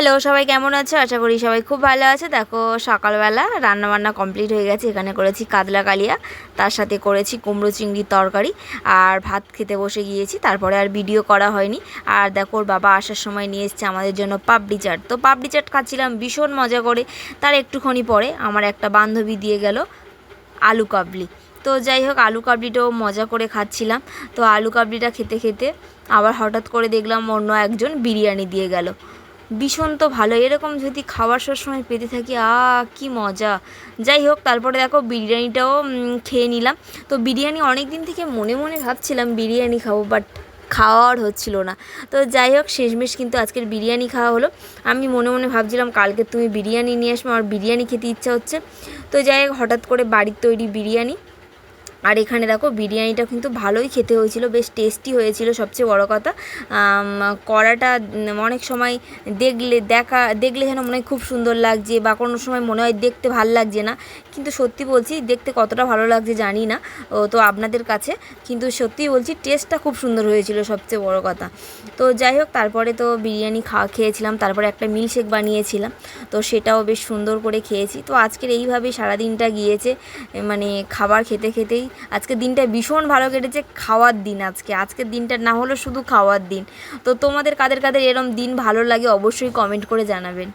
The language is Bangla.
হ্যালো, সবাই কেমন আছো? আশা করি সবাই খুব ভালো আছে। দেখো, সকালবেলা রান্নাবান্না কমপ্লিট হয়ে গেছে। এখানে করেছি কাতলা কালিয়া, তার সাথে করেছি কুমড়ো চিংড়ির তরকারি আর ভাত খেতে বসে গিয়েছি। তারপরে আর ভিডিও করা হয়নি। আর দেখো, ওর বাবা আসার সময় নিয়ে এসছে আমাদের জন্য পাপড়ি চাট। তো পাপড়ি চাট খাচ্ছিলাম ভীষণ মজা করে। তার একটুখানি পরে আমার একটা বান্ধবী দিয়ে গেল আলু কাবলি। তো যাই হোক, আলু কাবলিটাও মজা করে খাচ্ছিলাম। তো আলু কাবলিটা খেতে খেতে আবার হঠাৎ করে দেখলাম অন্য একজন বিরিয়ানি দিয়ে গেল। ভীষণ তো ভালো। এরকম যদি খাওয়ার সবসময় পেতে থাকি, আ, কি মজা। যাই হোক, তারপরে দেখো বিরিয়ানিটাও খেয়ে নিলাম। তো বিরিয়ানি অনেক দিন থেকে মনে মনে ভাবছিলাম বিরিয়ানি খাব বাট খাওয়ার হচ্ছিল না। তো যাই হোক, শেষমেশ কিন্তু আজকের বিরিয়ানি খাওয়া হলো। আমি মনে মনে ভাবছিলাম কালকে তুমি বিরিয়ানি নিয়ে আসবে, আমার বিরিয়ানি খেতে ইচ্ছা হচ্ছে। তো যাই হোক, হঠাৎ করে বাড়ির তৈরি বিরিয়ানি। আর এখানে দেখো বিরিয়ানিটা কিন্তু ভালোই খেতে হয়েছিল, বেশ টেস্টি হয়েছিল সবচেয়ে বড় কথা। কড়াটা অনেক সময় দেখলে দেখা, দেখলে যেন মনে হয় খুব সুন্দর লাগছে বা কোনো সময় মনে হয় দেখতে ভালো লাগছে না। কিন্তু সত্যি বলছি, দেখতে কতটা ভালো লাগছে জানি না তো আপনাদের কাছে। কিন্তু সত্যি বলছি টেস্টটা খুব সুন্দর হয়েছিল সবচেয়ে বড় কথা। তো যাই হোক, তারপরে তো বিরিয়ানি খাওয়া খেয়েছিলাম, তারপরে একটা মিল্কশেক বানিয়েছিলাম। তো সেটাও বেশ সুন্দর করে খেয়েছি। তো আজকের এইভাবেই সারাদিনটা গিয়েছে মানে খাবার খেতে খেতেই আজকের দিনটা ভীষণ ভালো কেটেছে, খাওয়ার দিন আজকে। আজকের দিনটা না হলো শুধু খাওয়ার দিন। তো তোমাদের কাদের কাদের এরম দিন ভালো লাগে অবশ্যই কমেন্ট করে জানাবেন।